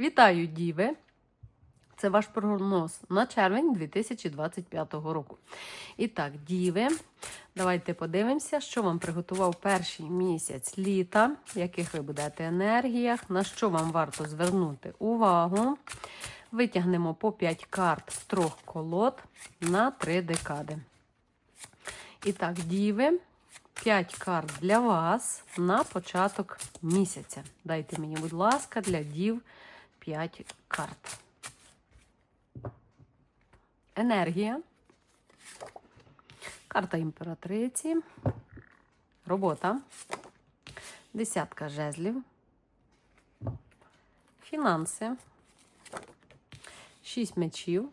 Вітаю, діви! Це ваш прогноз на червень 2025 року. І так, діви, давайте подивимося, що вам приготував перший місяць літа, в яких ви будете енергіях, на що вам варто звернути увагу. Витягнемо по 5 карт з трьох колод на 3 декади. І так, діви, 5 карт для вас на початок місяця. Дайте мені, будь ласка, для дів 5 карт. Енергія. Карта імператриці. Робота. Десятка жезлів. Фінанси. Шість мечів.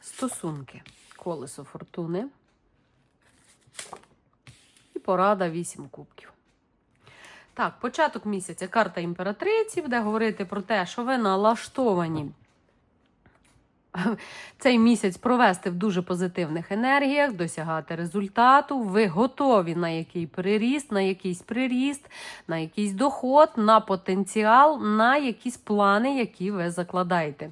Стосунки. Колесо фортуни. І порада вісім кубків. Так, початок місяця карта імператриці буде говорити про те, що ви налаштовані цей місяць провести в дуже позитивних енергіях, досягати результату. Ви готові на який приріст, на якийсь приріст, на якийсь доход, на потенціал, на якісь плани, які ви закладаєте.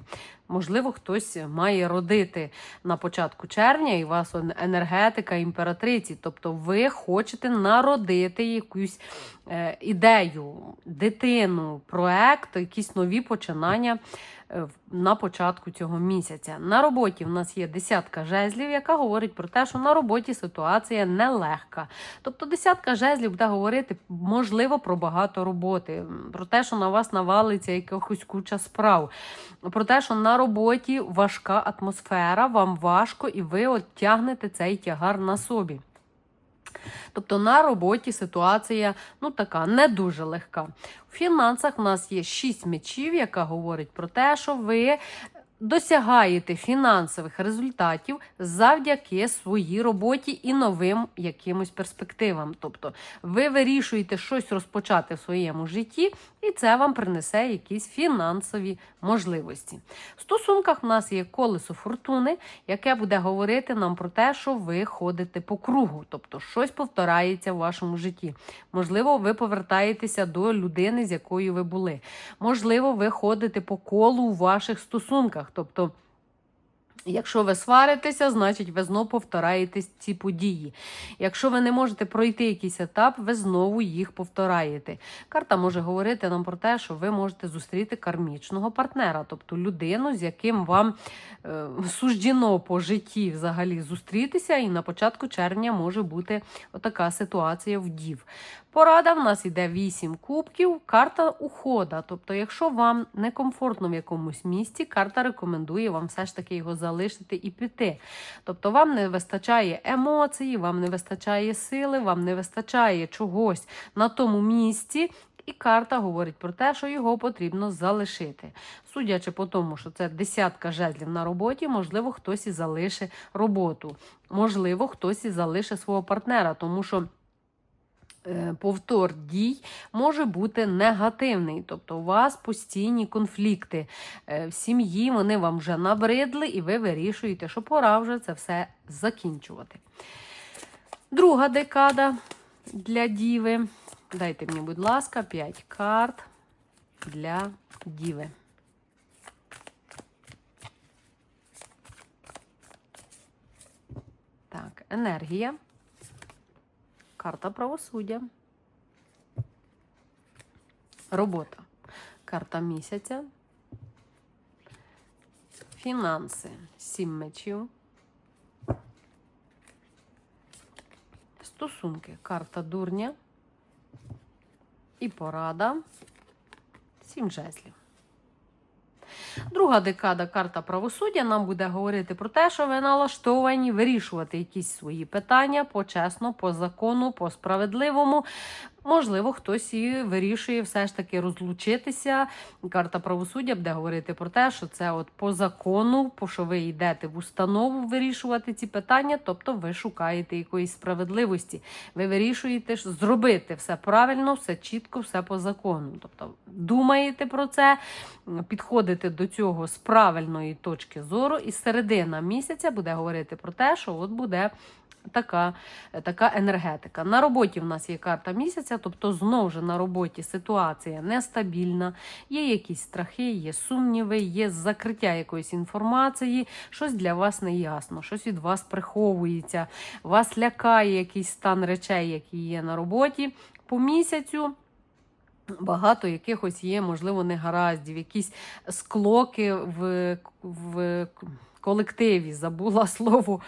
Можливо, хтось має родити на початку червня, і у вас енергетика імператриці. Тобто ви хочете народити якусь е, ідею, дитину, проект, якісь нові починання е, на початку цього місяця. На роботі в нас є десятка жезлів, яка говорить про те, що на роботі ситуація нелегка. Тобто десятка жезлів буде говорити, можливо, про багато роботи, про те, що на вас навалиться якихось куча справ, про те, що на роботі важка атмосфера, вам важко, і ви от тягнете цей тягар на собі. Тобто на роботі ситуація ну така не дуже легка. У фінансах в нас є 6 мечів, яка говорить про те, що ви досягаєте фінансових результатів завдяки своїй роботі і новим якимось перспективам. Тобто ви вирішуєте щось розпочати в своєму житті, і це вам принесе якісь фінансові можливості. В стосунках в нас є колесо фортуни, яке буде говорити нам про те, що ви ходите по кругу, тобто щось повторяється в вашому житті. Можливо, ви повертаєтеся до людини, з якою ви були. Можливо, ви ходите по колу у ваших стосунках. Тобто, якщо ви сваритеся, значить ви знову повтораєте ці події. Якщо ви не можете пройти якийсь етап, ви знову їх повтораєте. Карта може говорити нам про те, що ви можете зустріти кармічного партнера, тобто людину, з яким вам е, суждено по житті взагалі зустрітися, і на початку червня може бути отака ситуація в дів. Порада в нас іде 8 кубків, карта ухода. Тобто, якщо вам некомфортно в якомусь місці, карта рекомендує вам все ж таки його залишити і піти. Тобто, вам не вистачає емоцій, вам не вистачає сили, вам не вистачає чогось на тому місці. І карта говорить про те, що його потрібно залишити. Судячи по тому, що це десятка жезлів на роботі, можливо, хтось і залишить роботу, можливо, хтось і залишить свого партнера, тому що. Е, повтор дій може бути негативний, тобто у вас постійні конфлікти е, в сім'ї, вони вам вже набридли, і ви вирішуєте, що пора вже це все закінчувати. Друга декада для діви. Дайте мені, будь ласка, 5 карт для діви. Так, енергія. Карта правосуддя. Робота. Карта місяця. Фінанси. Сім мечів. Стосунки. Карта дурня. І порада. Сім жезлів. Друга декада карта правосуддя нам буде говорити про те, що ви налаштовані вирішувати якісь свої питання почесно, по закону, по справедливому. Можливо, хтось і вирішує все ж таки розлучитися. Карта правосуддя буде говорити про те, що це от по закону, по що ви йдете в установу вирішувати ці питання, тобто ви шукаєте якоїсь справедливості. Ви вирішуєте зробити все правильно, все чітко, все по закону. Тобто думаєте про це, підходите до цього з правильної точки зору, і середина місяця буде говорити про те, що от буде така, така енергетика. На роботі в нас є карта місяця, тобто знову ж на роботі ситуація нестабільна, є якісь страхи, є сумніви, є закриття якоїсь інформації, щось для вас не ясно, щось від вас приховується, вас лякає якийсь стан речей, які є на роботі. По місяцю багато якихось є, можливо, негараздів, якісь склоки в, в колективі, забула слово.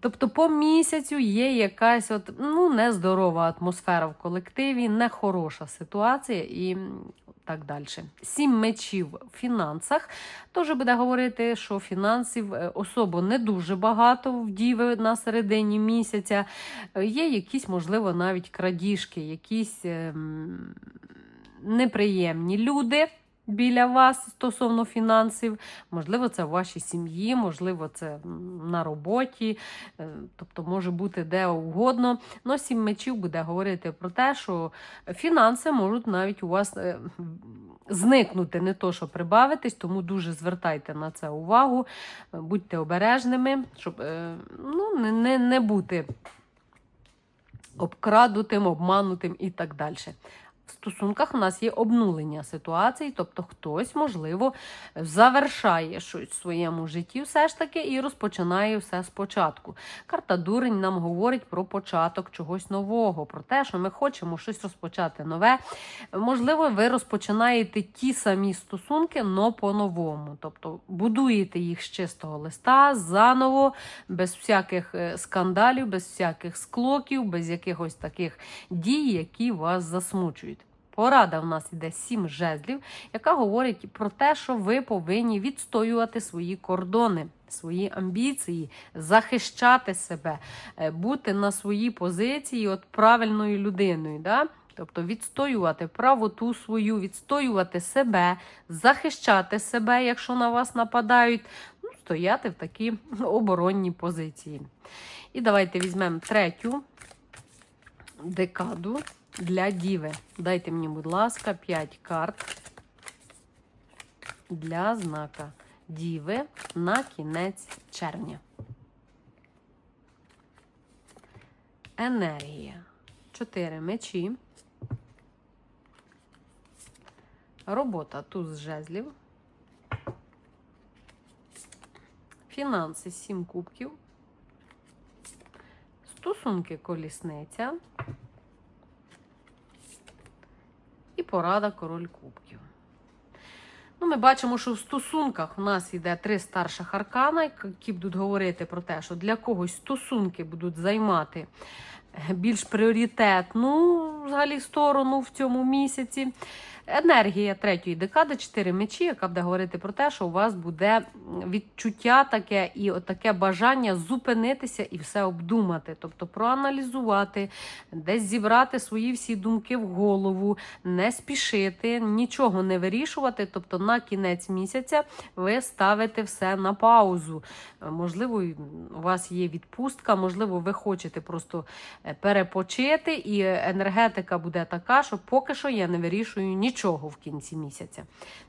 Тобто по місяцю є якась от, ну, нездорова атмосфера в колективі, нехороша ситуація і так далі. Сім мечів в фінансах. Теж буде говорити, що фінансів е, особо не дуже багато в діви на середині місяця. Е, Є якісь, можливо, навіть крадіжки, якісь ем, неприємні люди. Біля вас стосовно фінансів, можливо, це в вашій сім'ї, можливо, це на роботі, е, тобто може бути де угодно. Но сім мечів буде говорити про те, що фінанси можуть навіть у вас е, зникнути, не то, що прибавитись, тому дуже звертайте на це увагу, е, будьте обережними, щоб ну, не, не бути обкрадутим, обманутим і так далі. В стосунках у нас є обнулення ситуацій, тобто хтось, можливо, завершає щось в своєму житті все ж таки і розпочинає все спочатку. Карта дурень нам говорить про початок чогось нового, про те, що ми хочемо щось розпочати нове. Можливо, ви розпочинаєте ті самі стосунки, но по-новому. Тобто будуєте їх з чистого листа, заново, без всяких е, скандалів, без всяких склоків, без якихось таких дій, які вас засмучують. Порада в нас іде сім жезлів, яка говорить про те, що ви повинні відстоювати свої кордони, свої амбіції, захищати себе, е, бути на своїй позиції от правильною людиною. Да? Тобто відстоювати правоту свою, відстоювати себе, захищати себе, якщо на вас нападають, ну, стояти в такій оборонній позиції. І давайте візьмемо третю декаду для Діви. Дайте мені, будь ласка, 5 карт для знака Діви на кінець червня. Енергія. Чотири мечі. Робота туз жезлів. Фінанси сім кубків. Стосунки колісниця. І порада король кубків. Ну, ми бачимо, що в стосунках у нас йде три старших аркана, які будуть говорити про те, що для когось стосунки будуть займати більш пріоритетну взагалі сторону в цьому місяці. Енергія третьої декади, чотири мечі, яка буде говорити про те, що у вас буде відчуття таке і таке бажання зупинитися і все обдумати, тобто проаналізувати, десь зібрати свої всі думки в голову, не спішити, нічого не вирішувати. Тобто на кінець місяця ви ставите все на паузу. Можливо, у вас є відпустка, можливо, ви хочете просто е, перепочити, і енергетика буде така, що поки що я не вирішую нічого в кінці місяця.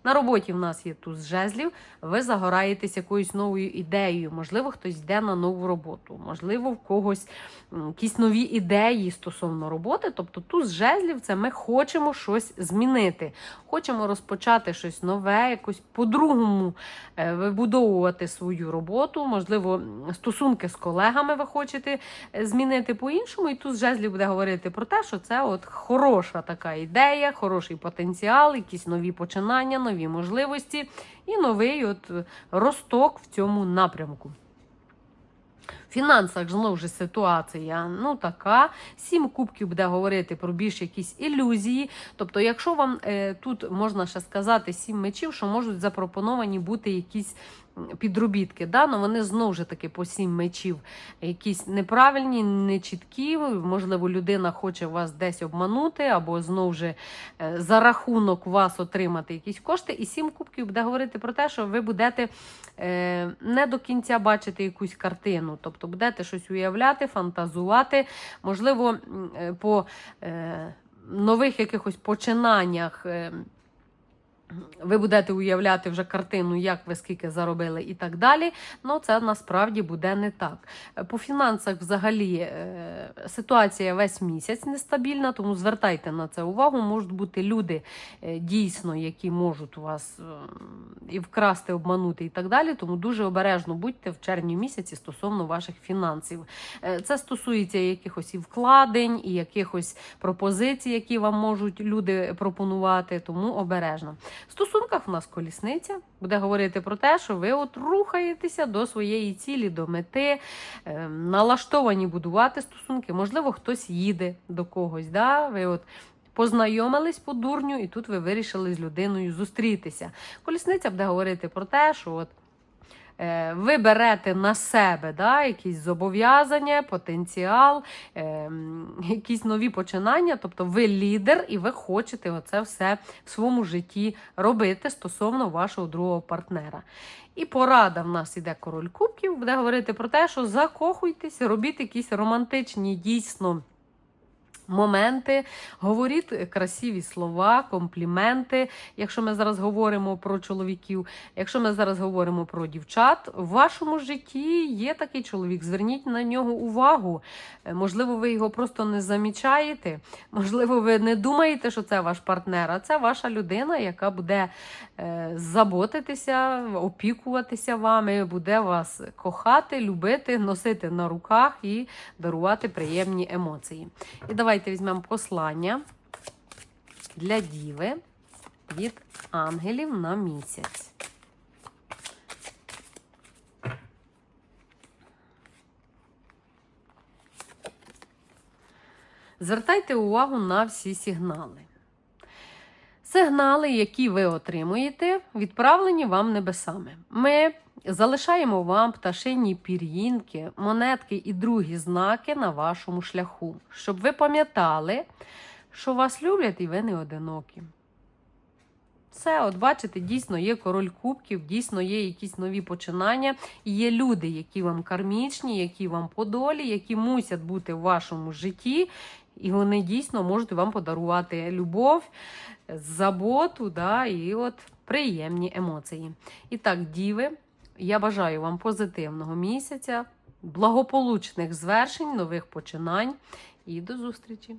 На роботі в нас є туз жезлів, ви загораєтесь якоюсь новою ідеєю. Можливо, хтось йде на нову роботу, можливо, в когось якісь нові ідеї стосовно роботи. Тобто туз жезлів це ми хочемо щось змінити. Хочемо розпочати щось нове, якось по-другому е, вибудовувати свою роботу. Можливо, стосунки з колегами ви хочете е, змінити по-іншому. І тут жезлів буде говорити про те, що це от хороша така ідея, хороший потенціал, якісь нові починання, нові можливості і новий от росток в цьому напрямку. В фінансах знову ж ситуація ну така. Сім кубків буде говорити про більш якісь ілюзії. Тобто, якщо вам е, тут можна ще сказати сім мечів, що можуть запропоновані бути якісь підробітки. Да? Ну, вони знову ж таки по сім мечів якісь неправильні, нечіткі. Можливо, людина хоче вас десь обманути, або знову ж е, за рахунок вас отримати якісь кошти. І сім кубків буде говорити про те, що ви будете е, не до кінця бачити якусь картину. Тобто будете щось уявляти, фантазувати, можливо, е, по нових якихось починаннях. Ви будете уявляти вже картину, як ви скільки заробили і так далі. Ну, це насправді буде не так. По фінансах взагалі е, ситуація весь місяць нестабільна, тому звертайте на це увагу. Можуть бути люди е, дійсно, які можуть вас е, і вкрасти, обманути і так далі. Тому дуже обережно будьте в червні місяці стосовно ваших фінансів. Це стосується якихось і вкладень, і якихось пропозицій, які вам можуть люди пропонувати. Тому обережно. В стосунках в нас колісниця буде говорити про те, що ви от рухаєтеся до своєї цілі, до мети, е, налаштовані будувати стосунки. Можливо, хтось їде до когось. Да? Ви от познайомились по дурню, і тут ви вирішили з людиною зустрітися. Колісниця буде говорити про те, що от. Е, Ви берете на себе да, якісь зобов'язання, потенціал, е, якісь нові починання. Тобто ви лідер і ви хочете оце все в своєму житті робити стосовно вашого другого партнера. І порада в нас іде король кубків, буде говорити про те, що закохуйтесь, робіть якісь романтичні дійсно. Моменти, говоріть красиві слова, компліменти. Якщо ми зараз говоримо про чоловіків, якщо ми зараз говоримо про дівчат, в вашому житті є такий чоловік. Зверніть на нього увагу. Е, Можливо, ви його просто не замічаєте. Можливо, ви не думаєте, що це ваш партнер, а це ваша людина, яка буде е, заботитися, опікуватися вами, буде вас кохати, любити, носити на руках і дарувати приємні емоції. І давайте візьмемо послання для діви від ангелів на місяць. Звертайте увагу на всі сигнали. Сигнали, які ви отримуєте, відправлені вам небесами. Ми залишаємо вам пташині пір'їнки, монетки і другі знаки на вашому шляху, щоб ви пам'ятали, що вас люблять і ви не одинокі. Все, от бачите, дійсно є король кубків, дійсно є якісь нові починання. І є люди, які вам кармічні, які вам по долі, які мусять бути в вашому житті, і вони дійсно можуть вам подарувати любов, заботу, да, і от приємні емоції. І так, діви, я бажаю вам позитивного місяця, благополучних звершень, нових починань і до зустрічі!